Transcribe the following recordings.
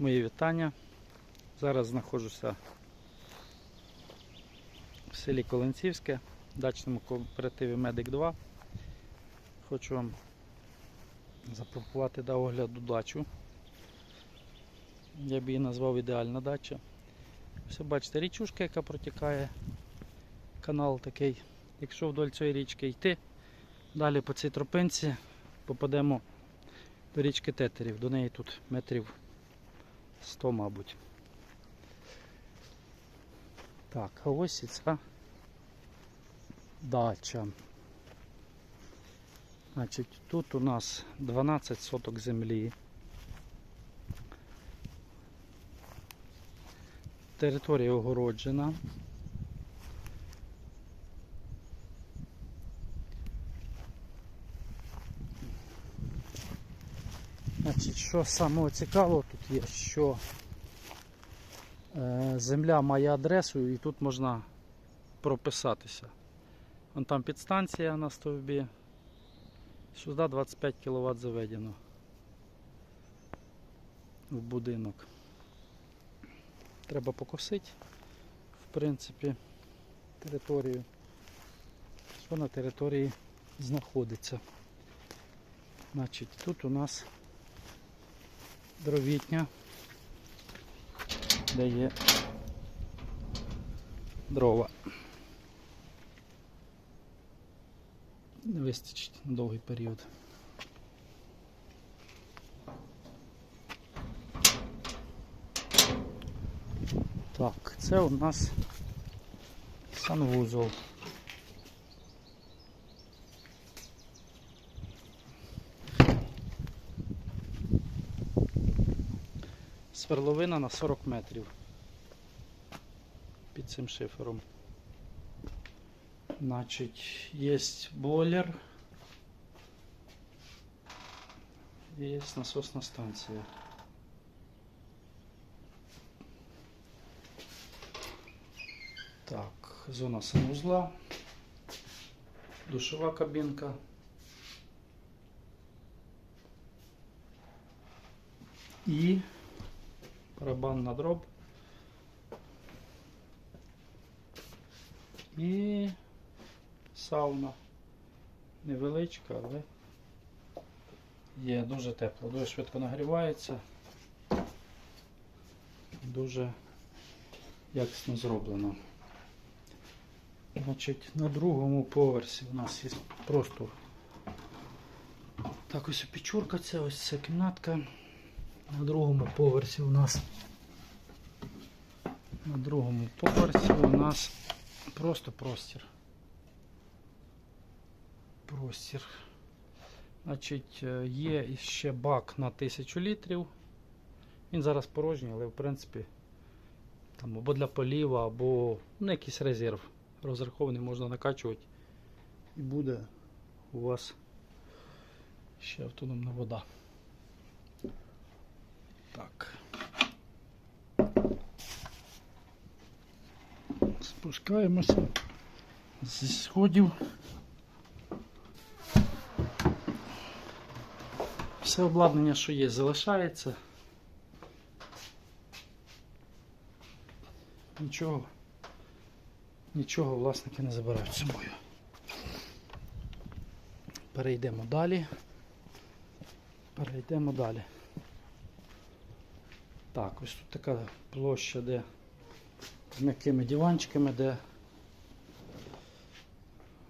Мої вітання. Зараз знаходжуся в селі Колинцівське, в дачному кооперативі Медик 2. Хочу вам запропонувати до огляду дачу. Я б її назвав ідеальна дача. Все бачите, річушка, яка протікає, канал такий. Якщо вдоль цієї річки йти, далі по цій тропинці попадемо до річки Тетерів. До неї тут метрів 100, мабуть. Так, а ось і ця дача. Значить, тут у нас 12 соток землі. Територія огороджена. Значить, що самого цікавого тут є, що е, земля має адресу і тут можна прописатися. Вон там підстанція на стовбі. Сюди 25 кВт заведено в будинок. Треба покосити, в принципі, територію. Що на території знаходиться. Значить, тут у нас дровітня, де є дрова. Не вистачить на довгий період. Так, це у нас санвузол. Сверловина на 40 метрів під цим шифером. Значить, є бойлер. І є насосна станція. Так, зона санузла, душова кабінка. І барабан на дроб. І сауна. Невеличка, але є дуже тепло, дуже швидко нагрівається. Дуже якісно зроблено. Значить, на другому поверсі у нас є простор. Так, ось печурка, це ось ця кімнатка. На другому поверсі у нас на другому поверсі у нас просто простір. Простір. Значить, е, є ще бак на 1000 літрів. Він зараз порожній, але в принципі там або для поліва, або ну, якийсь резерв розрахований, можна накачувати. І буде у вас ще автономна вода. Так. Спускаємося зі сходів. Все обладнання, що є, залишається. Нічого, нічого власники не забирають з собою. Перейдемо далі. Перейдемо далі. Так, ось тут така площа, де з м'якими диванчиками, де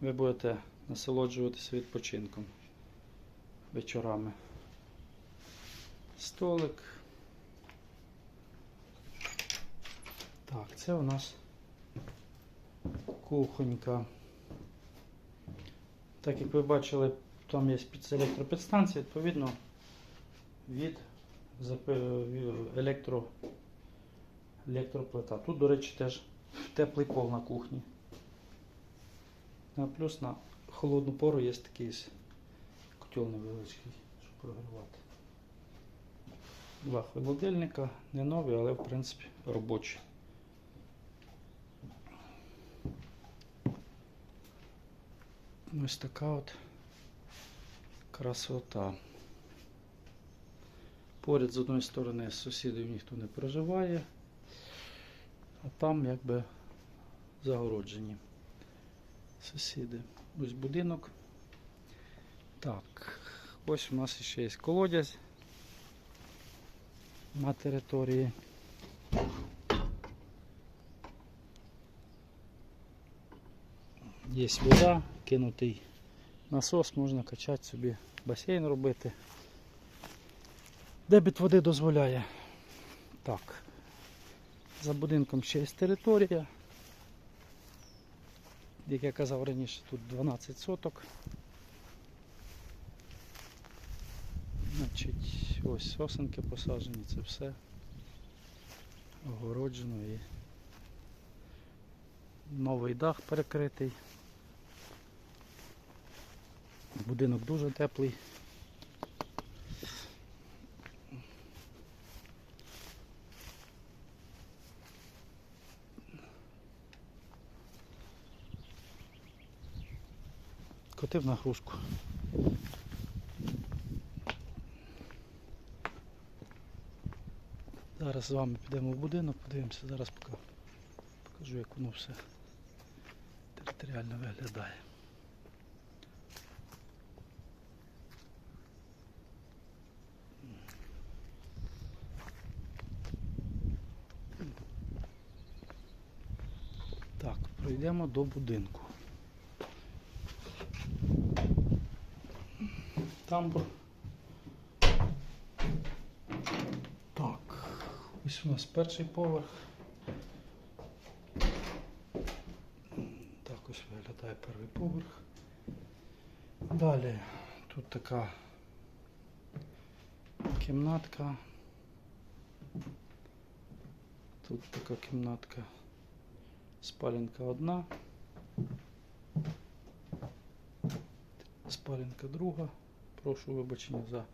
ви будете насолоджуватися відпочинком вечорами. Столик. Так, це у нас кухонька. Так як ви бачили, там є під електропідстанція, відповідно від електро, електроплита. Тут, до речі, теж теплий пол на кухні. А плюс на холодну пору є такий котел невеличкий, щоб прогрівати. Два холодильника, не нові, але в принципі робочі. Ось така от красота. Поряд з одної сторони з сусідів ніхто не проживає, а там якби загороджені сусіди. Ось будинок. Так, ось у нас ще є колодязь на території. Є вода, кинутий насос, можна качати собі басейн робити. Дебіт води дозволяє. Так. За будинком ще є територія. Як я казав раніше, тут 12 соток. Значить, ось сосенки посаджені, це все огороджено і новий дах перекритий. Будинок дуже теплий. Котив на грушку. Зараз з вами підемо в будинок, подивимося, зараз покажу, як воно все територіально виглядає. Так, пройдемо до будинку. Тамбур. Так, ось у нас перший поверх. Так ось виглядає перший поверх. Далі тут така кімнатка. Тут така кімнатка. Спаленка одна. Спаленка друга. Прошу вибачення за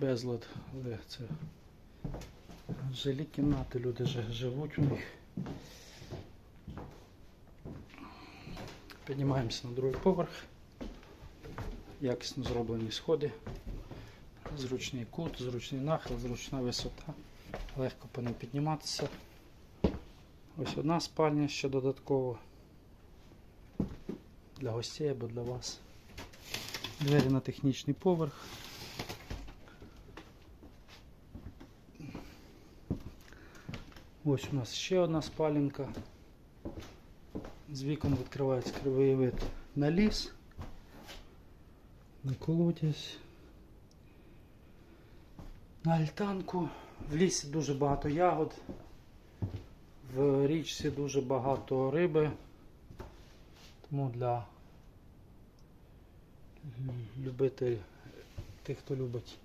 безлад, але це жилі кімнати, люди живуть у них. Піднімаємося на другий поверх. Якісно зроблені сходи. Зручний кут, зручний нахил, зручна висота. Легко по ним підніматися. Ось одна спальня ще додатково для гостей або для вас. Двері на технічний поверх. Ось у нас ще одна спаленка. З вікон відкривається кривий вид на ліс, на колодязь, на альтанку. В лісі дуже багато ягод, в річці дуже багато риби, тому для любити тих, хто любить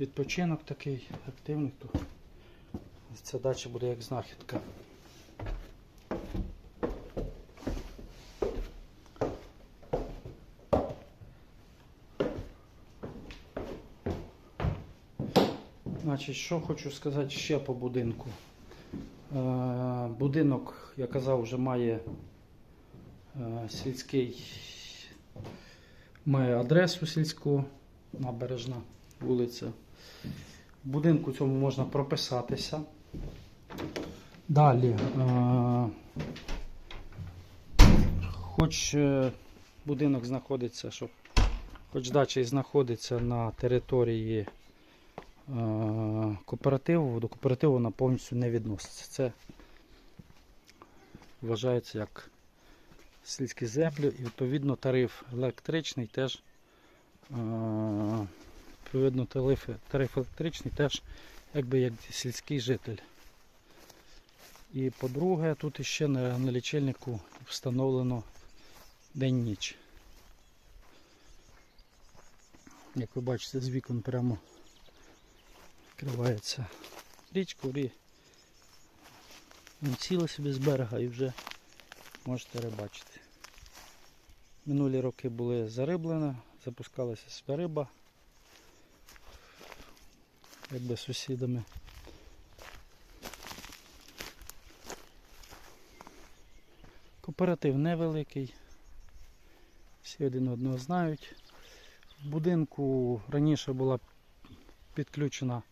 відпочинок такий активний, то ця дача буде як знахідка. Значить, що хочу сказати ще по будинку. Е, будинок, я казав, вже має сільський, має адресу сільську, набережна вулиця. В будинку цьому можна прописатися. Далі, е, хоч е, будинок знаходиться, щоб хоч дача і знаходиться на території е, кооперативу, до кооперативу вона повністю не відноситься. Це вважається як сільські землі і відповідно тариф електричний теж е, відповідно тариф, тариф електричний теж якби як сільський житель. І по-друге, тут іще на, на лічильнику встановлено день-ніч. Як ви бачите, з вікон прямо відкривається річка, рі. Він сіли собі з берега і вже можете рибачити. Минулі роки були зариблена, запускалася сюди риба якби сусідами. Кооператив невеликий. Всі один одного знають. В будинку раніше була підключена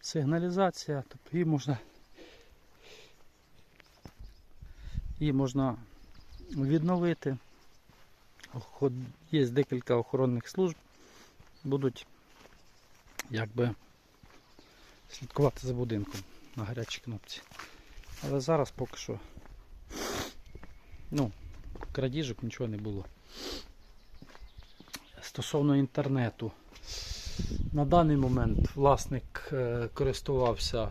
сигналізація, тобто її можна, її можна відновити. Є декілька охоронних служб, будуть якби слідкувати за будинком на гарячій кнопці. Але зараз поки що ну, крадіжок нічого не було. Стосовно інтернету. На даний момент власник е, користувався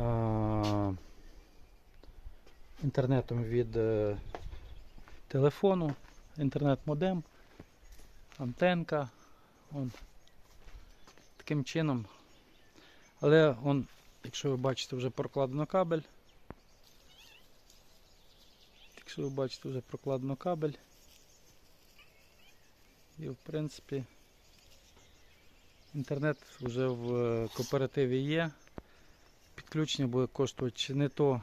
е, інтернетом від е, телефону, інтернет-модем, антенка. Он. Таким чином. Але он, якщо ви бачите, вже прокладено кабель. Якщо ви бачите, вже прокладено кабель. І в принципі інтернет вже в е, кооперативі є. Підключення буде коштувати чи не то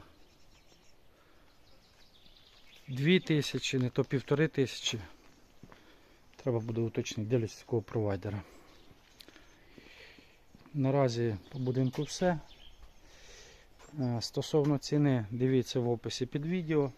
2000, не то півтори тисячі. Треба буде уточнити, дивлячись такого провайдера. Наразі по будинку все. Е, Стосовно ціни, дивіться в описі під відео.